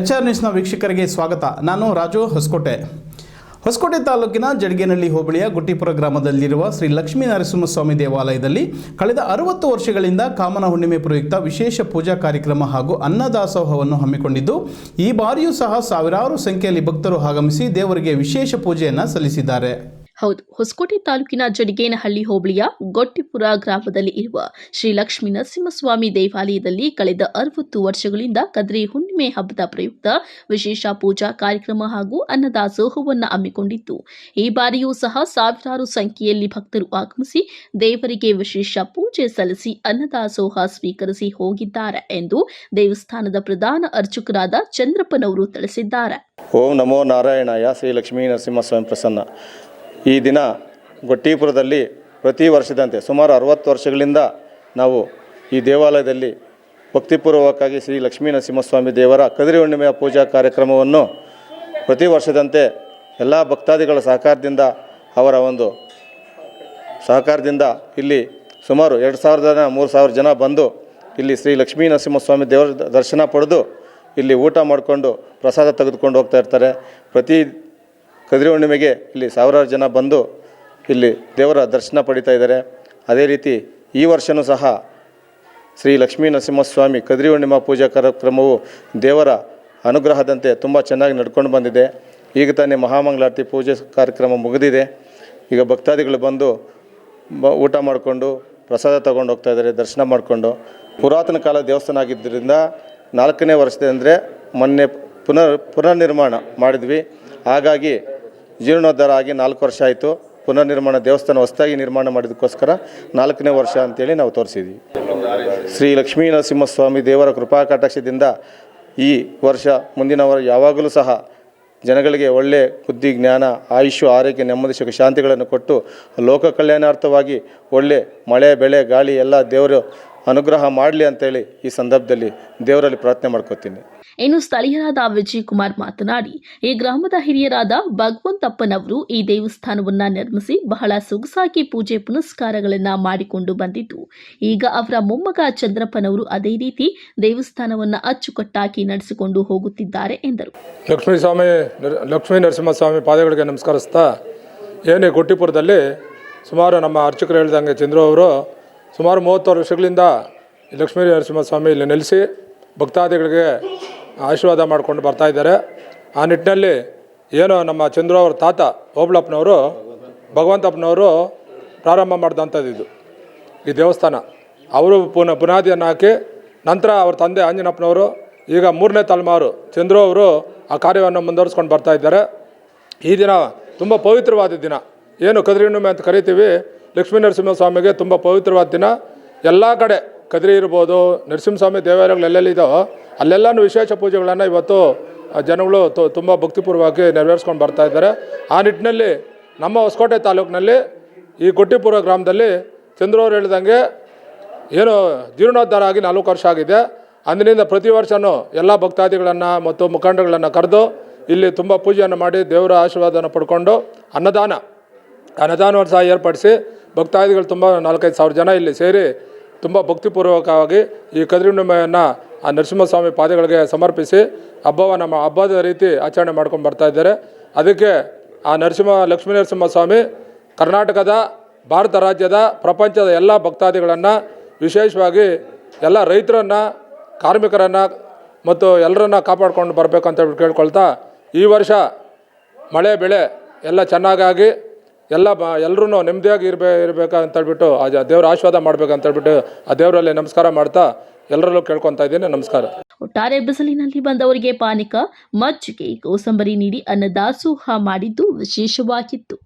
H R ನ್ಯೂಸ್ನ ವೀಕ್ಷಕರಿಗೆ ಸ್ವಾಗತ. ನಾನು ರಾಜು ಹೊಸಕೋಟೆ. ಹೊಸಕೋಟೆ ತಾಲೂಕಿನ ಜಡಗೇನಹಳ್ಳಿ ಹೋಬಳಿಯ ಗುಟ್ಟಿಪುರ ಗ್ರಾಮದಲ್ಲಿರುವ ಶ್ರೀ ಲಕ್ಷ್ಮೀ ನರಸಿಂಹಸ್ವಾಮಿ ದೇವಾಲಯದಲ್ಲಿ ಕಳೆದ ಅರವತ್ತು ವರ್ಷಗಳಿಂದ ಕಾಮನ ಹುಣ್ಣಿಮೆ ಪ್ರಯುಕ್ತ ವಿಶೇಷ ಪೂಜಾ ಕಾರ್ಯಕ್ರಮ ಹಾಗೂ ಅನ್ನದಾಸೋಹವನ್ನು ಹಮ್ಮಿಕೊಂಡಿದ್ದು, ಈ ಬಾರಿಯೂ ಸಹ ಸಾವಿರಾರು ಸಂಖ್ಯೆಯಲ್ಲಿ ಭಕ್ತರು ಆಗಮಿಸಿ ದೇವರಿಗೆ ವಿಶೇಷ ಪೂಜೆಯನ್ನು ಸಲ್ಲಿಸಿದ್ದಾರೆ. ಹೌದು, ಹೊಸಕೋಟೆ ತಾಲೂಕಿನ ಜಡಿಗೇನಹಳ್ಳಿ ಹೋಬಳಿಯ ಗೊಟ್ಟಿಪುರ ಗ್ರಾಮದಲ್ಲಿ ಇರುವ ಶ್ರೀ ಲಕ್ಷ್ಮೀ ನರಸಿಂಹಸ್ವಾಮಿ ದೇವಾಲಯದಲ್ಲಿ ಕಳೆದ ಅರವತ್ತು ವರ್ಷಗಳಿಂದ ಕದ್ರಿ ಹುಣ್ಣಿಮೆ ಹಬ್ಬದ ಪ್ರಯುಕ್ತ ವಿಶೇಷ ಪೂಜಾ ಕಾರ್ಯಕ್ರಮ ಹಾಗೂ ಅನ್ನದಾಸೋಹವನ್ನು ಹಮ್ಮಿಕೊಂಡಿತ್ತು ಈ ಬಾರಿಯೂ ಸಹ ಸಾವಿರಾರು ಸಂಖ್ಯೆಯಲ್ಲಿ ಭಕ್ತರು ಆಗಮಿಸಿ ದೇವರಿಗೆ ವಿಶೇಷ ಪೂಜೆ ಸಲ್ಲಿಸಿ ಅನ್ನದಾಸೋಹ ಸ್ವೀಕರಿಸಿ ಹೋಗಿದ್ದಾರೆ ಎಂದು ದೇವಸ್ಥಾನದ ಪ್ರಧಾನ ಅರ್ಚಕರಾದ ಚಂದ್ರಪ್ಪನವರು ತಿಳಿಸಿದ್ದಾರೆ. ಓಂ ನಮೋ ನಾರಾಯಣಾಯ ಶ್ರೀ ಲಕ್ಷ್ಮೀ ನರಸಿಂಹಸ್ವಾಮಿ ಪ್ರಸನ್ನ. ಈ ದಿನ ಗೊಟ್ಟೀಪುರದಲ್ಲಿ ಪ್ರತಿ ವರ್ಷದಂತೆ ಸುಮಾರು ಅರವತ್ತು ವರ್ಷಗಳಿಂದ ನಾವು ಈ ದೇವಾಲಯದಲ್ಲಿ ಭಕ್ತಿಪೂರ್ವಕವಾಗಿ ಶ್ರೀ ಲಕ್ಷ್ಮೀ ನರಸಿಂಹಸ್ವಾಮಿ ದೇವರ ಕದರಿ ಹುಣ್ಣಿಮೆಯ ಪೂಜಾ ಕಾರ್ಯಕ್ರಮವನ್ನು ಪ್ರತಿ ವರ್ಷದಂತೆ ಎಲ್ಲ ಭಕ್ತಾದಿಗಳ ಸಹಕಾರದಿಂದ ಅವರ ಒಂದು ಸಹಕಾರದಿಂದ ಇಲ್ಲಿ ಸುಮಾರು ಎರಡು ಸಾವಿರ ಜನ ಮೂರು ಸಾವಿರ ಜನ ಬಂದು ಇಲ್ಲಿ ಶ್ರೀ ಲಕ್ಷ್ಮೀ ನರಸಿಂಹಸ್ವಾಮಿ ದೇವರ ದರ್ಶನ ಪಡೆದು ಇಲ್ಲಿ ಊಟ ಮಾಡಿಕೊಂಡು ಪ್ರಸಾದ ತೆಗೆದುಕೊಂಡು ಹೋಗ್ತಾ ಇರ್ತಾರೆ. ಪ್ರತಿ ಕದಿರಿ ಹುಣ್ಣಿಮೆಗೆ ಇಲ್ಲಿ ಸಾವಿರಾರು ಜನ ಬಂದು ಇಲ್ಲಿ ದೇವರ ದರ್ಶನ ಪಡಿತಾ ಇದ್ದಾರೆ. ಅದೇ ರೀತಿ ಈ ವರ್ಷವೂ ಸಹ ಶ್ರೀ ಲಕ್ಷ್ಮೀ ನರಸಿಂಹಸ್ವಾಮಿ ಕದ್ರಿ ಹುಣ್ಣಿಮಾ ಪೂಜಾ ಕಾರ್ಯಕ್ರಮವು ದೇವರ ಅನುಗ್ರಹದಂತೆ ತುಂಬ ಚೆನ್ನಾಗಿ ನಡ್ಕೊಂಡು ಬಂದಿದೆ. ಈಗ ತಾನೇ ಮಹಾಮಂಗಳಾರತಿ ಪೂಜೆ ಕಾರ್ಯಕ್ರಮ ಮುಗಿದಿದೆ. ಈಗ ಭಕ್ತಾದಿಗಳು ಬಂದು ಬ ಊಟ ಮಾಡಿಕೊಂಡು ಪ್ರಸಾದ ತಗೊಂಡು ಹೋಗ್ತಾ ಇದ್ದಾರೆ, ದರ್ಶನ ಮಾಡಿಕೊಂಡು. ಪುರಾತನ ಕಾಲ ದೇವಸ್ಥಾನ ಆಗಿದ್ದರಿಂದ ನಾಲ್ಕನೇ ವರ್ಷದ ಮೊನ್ನೆ ಪುನರ್ ಪುನರ್ನಿರ್ಮಾಣ ಮಾಡಿದ್ವಿ. ಹಾಗಾಗಿ ಜೀರ್ಣೋದ್ಧಾರ ಆಗಿ ನಾಲ್ಕು ವರ್ಷ ಆಯಿತು. ಪುನರ್ನಿರ್ಮಾಣ ದೇವಸ್ಥಾನ ಹೊಸದಾಗಿ ನಿರ್ಮಾಣ ಮಾಡಿದಕ್ಕೋಸ್ಕರ ನಾಲ್ಕನೇ ವರ್ಷ ಅಂತೇಳಿ ನಾವು ತೋರಿಸಿದ್ವಿ. ಶ್ರೀ ಲಕ್ಷ್ಮೀ ನರಸಿಂಹಸ್ವಾಮಿ ದೇವರ ಕೃಪಾ ಕಟಾಕ್ಷದಿಂದ ಈ ವರ್ಷ ಮುಂದಿನ ವರ್ಷ ಯಾವಾಗಲೂ ಸಹ ಜನಗಳಿಗೆ ಒಳ್ಳೆಯ ಬುದ್ಧಿ, ಜ್ಞಾನ, ಆಯುಷ್ಯ, ಆರೋಗ್ಯ, ನೆಮ್ಮದಿ, ಸುಖ, ಶಾಂತಿಗಳನ್ನು ಕೊಟ್ಟು ಲೋಕ ಕಲ್ಯಾಣಾರ್ಥವಾಗಿ ಒಳ್ಳೆ ಮಳೆ, ಬೆಳೆ, ಗಾಳಿ, ಎಲ್ಲ ದೇವರು ಅನುಗ್ರಹ ಮಾಡಲಿ ಅಂತೇಳಿ ಈ ಸಂದರ್ಭದಲ್ಲಿ ದೇವರಲ್ಲಿ ಪ್ರಾರ್ಥನೆ ಮಾಡ್ಕೋತೀನಿ. ಇನ್ನು ಸ್ಥಳೀಯರಾದ ವಿಜಯ್ ಕುಮಾರ್ ಮಾತನಾಡಿ ಈ ಗ್ರಾಮದ ಹಿರಿಯರಾದ ಭಗವಂತಪ್ಪನವರು ಈ ದೇವಸ್ಥಾನವನ್ನ ನಿರ್ಮಿಸಿ ಬಹಳ ಸೊಗಸಾಗಿ ಪೂಜೆ ಪುನಸ್ಕಾರಗಳನ್ನ ಮಾಡಿಕೊಂಡು ಬಂದಿದ್ದು ಈಗ ಅವರ ಮೊಮ್ಮಗ ಚಂದ್ರಪ್ಪನವರು ಅದೇ ರೀತಿ ದೇವಸ್ಥಾನವನ್ನ ಅಚ್ಚುಕಟ್ಟಾಗಿ ನಡೆಸಿಕೊಂಡು ಹೋಗುತ್ತಿದ್ದಾರೆ ಎಂದರು. ಲಕ್ಷ್ಮೀ ಸ್ವಾಮಿ ಲಕ್ಷ್ಮೀ ನರಸಿಂಹಸ್ವಾಮಿ ಪಾದಗಳಿಗೆ ನಮಸ್ಕರಿಸ್ತಾ ಏನೇ ಗುಟ್ಟಿಪುರದಲ್ಲಿ ಸುಮಾರು ನಮ್ಮ ಅರ್ಚಕರು ಹೇಳಿದಂಗೆ ಚಂದ್ರು ಅವರು ಸುಮಾರು ಮೂವತ್ತಾರು ವರ್ಷಗಳಿಂದ ಲಕ್ಷ್ಮೀ ನರಸಿಂಹಸ್ವಾಮಿ ಇಲ್ಲಿ ನೆಲೆಸಿ ಭಕ್ತಾದಿಗಳಿಗೆ ಆಶೀರ್ವಾದ ಮಾಡಿಕೊಂಡು ಬರ್ತಾ ಇದ್ದಾರೆ. ಆ ನಿಟ್ಟಿನಲ್ಲಿ ಏನು ನಮ್ಮ ಚಂದ್ರು ಅವರ ತಾತ ಓಬಳಪ್ಪನವರು ಭಗವಂತಪ್ಪನವರು ಪ್ರಾರಂಭ ಮಾಡಿದಂಥದ್ದು ಇದು ಈ ದೇವಸ್ಥಾನ. ಅವರು ಪುನಃ ಬುನಾದಿಯನ್ನು ಹಾಕಿ ನಂತರ ಅವ್ರ ತಂದೆ ಆಂಜನಪ್ಪನವರು ಈಗ ಮೂರನೇ ತಲೆಮಾರು ಚಂದ್ರು ಅವರು ಆ ಕಾರ್ಯವನ್ನು ಮುಂದುವರಿಸ್ಕೊಂಡು ಬರ್ತಾ ಇದ್ದಾರೆ. ಈ ದಿನ ತುಂಬ ಪವಿತ್ರವಾದ ದಿನ. ಏನು ಕದ್ರಿ ಹುಣ್ಣಿಮೆ ಅಂತ ಕರಿತೀವಿ ಲಕ್ಷ್ಮೀ ನರಸಿಂಹಸ್ವಾಮಿಗೆ ತುಂಬ ಪವಿತ್ರವಾದ ದಿನ. ಎಲ್ಲ ಕಡೆ ಕದ್ರಿ ಇರ್ಬೋದು, ನರಸಿಂಹಸ್ವಾಮಿ ದೇವಾಲಯಗಳು ಎಲ್ಲೆಲ್ಲಿದೋ ಅಲ್ಲೆಲ್ಲನೂ ವಿಶೇಷ ಪೂಜೆಗಳನ್ನು ಇವತ್ತು ಜನಗಳು ತು, ತುಂಬ ಭಕ್ತಿಪೂರ್ವವಾಗಿ ನೆರವೇರಿಸ್ಕೊಂಡು ಬರ್ತಾ ಇದ್ದಾರೆ. ಆ ನಿಟ್ಟಿನಲ್ಲಿ ನಮ್ಮ ಹೊಸಕೋಟೆ ತಾಲೂಕಿನಲ್ಲಿ, ಈ ಕೊಟ್ಟಿಪುರ ಗ್ರಾಮದಲ್ಲಿ ಚಂದ್ರವ್ರು ಹೇಳಿದಂಗೆ ಏನು ಜೀರ್ಣೋದ್ಧಾರ ಆಗಿ ನಾಲ್ಕು ವರ್ಷ ಆಗಿದೆ. ಅಂದಿನಿಂದ ಪ್ರತಿ ವರ್ಷವೂ ಎಲ್ಲ ಭಕ್ತಾದಿಗಳನ್ನು ಮತ್ತು ಮುಖಂಡಗಳನ್ನು ಕರೆದು ಇಲ್ಲಿ ತುಂಬ ಪೂಜೆಯನ್ನು ಮಾಡಿ ದೇವರ ಆಶೀರ್ವಾದನ ಪಡ್ಕೊಂಡು ಅನ್ನದಾನ ಅನ್ನದಾನವನ್ನು ಸಹ ಏರ್ಪಡಿಸಿ ಭಕ್ತಾದಿಗಳು ತುಂಬ ನಾಲ್ಕೈದು ಸಾವಿರ ಜನ ಇಲ್ಲಿ ಸೇರಿ ತುಂಬ ಭಕ್ತಿಪೂರ್ವಕವಾಗಿ ಈ ಕದ್ರಿ ಹುಣ್ಣಿಮೆಯನ್ನು ಆ ನರಸಿಂಹಸ್ವಾಮಿ ಪಾದಗಳಿಗೆ ಸಮರ್ಪಿಸಿ ಹಬ್ಬವನ್ನು ನಮ್ಮ ಹಬ್ಬದ ರೀತಿ ಆಚರಣೆ ಮಾಡ್ಕೊಂಡು ಬರ್ತಾ ಇದ್ದಾರೆ. ಅದಕ್ಕೆ ಆ ನರಸಿಂಹ ಲಕ್ಷ್ಮೀ ನರಸಿಂಹಸ್ವಾಮಿ ಕರ್ನಾಟಕದ, ಭಾರತ ರಾಜ್ಯದ, ಪ್ರಪಂಚದ ಎಲ್ಲ ಭಕ್ತಾದಿಗಳನ್ನು ವಿಶೇಷವಾಗಿ ಎಲ್ಲ ರೈತರನ್ನು, ಕಾರ್ಮಿಕರನ್ನು ಮತ್ತು ಎಲ್ಲರನ್ನ ಕಾಪಾಡ್ಕೊಂಡು ಬರಬೇಕಂತ ಕೇಳ್ಕೊಳ್ತಾ ಈ ವರ್ಷ ಮಳೆ, ಬೆಳೆ ಎಲ್ಲ ಚೆನ್ನಾಗಾಗಿ ಎಲ್ಲ ಬ ಎಲ್ಲರೂ ನೆಮ್ಮದಿಯಾಗಿ ಇರಬೇ ಇರಬೇಕು ಹೇಳ್ಬಿಟ್ಟು ಆ ದೇವ್ರ ದೇವರ ಆಶೀರ್ವಾದ ಮಾಡ್ಬೇಕಂತ ಹೇಳ್ಬಿಟ್ಟು ಆ ದೇವರಲ್ಲಿ ನಮಸ್ಕಾರ ಮಾಡ್ತಾ ಎಲ್ಲರಲ್ಲೂ ಕೇಳ್ಕೊತಾ ಇದ್ದೀನಿ. ನಮಸ್ಕಾರ. ಒಟ್ಟಾರೆ ಬಿಸಿಲಿನಲ್ಲಿ ಬಂದವರಿಗೆ ಪಾನಿಕ ಮಜ್ಜಿಗೆ ಕೋಸಂಬರಿ ನೀಡಿ ಅನ್ನದಾಸೋಹ ಮಾಡಿದ್ದು ವಿಶೇಷವಾಗಿತ್ತು.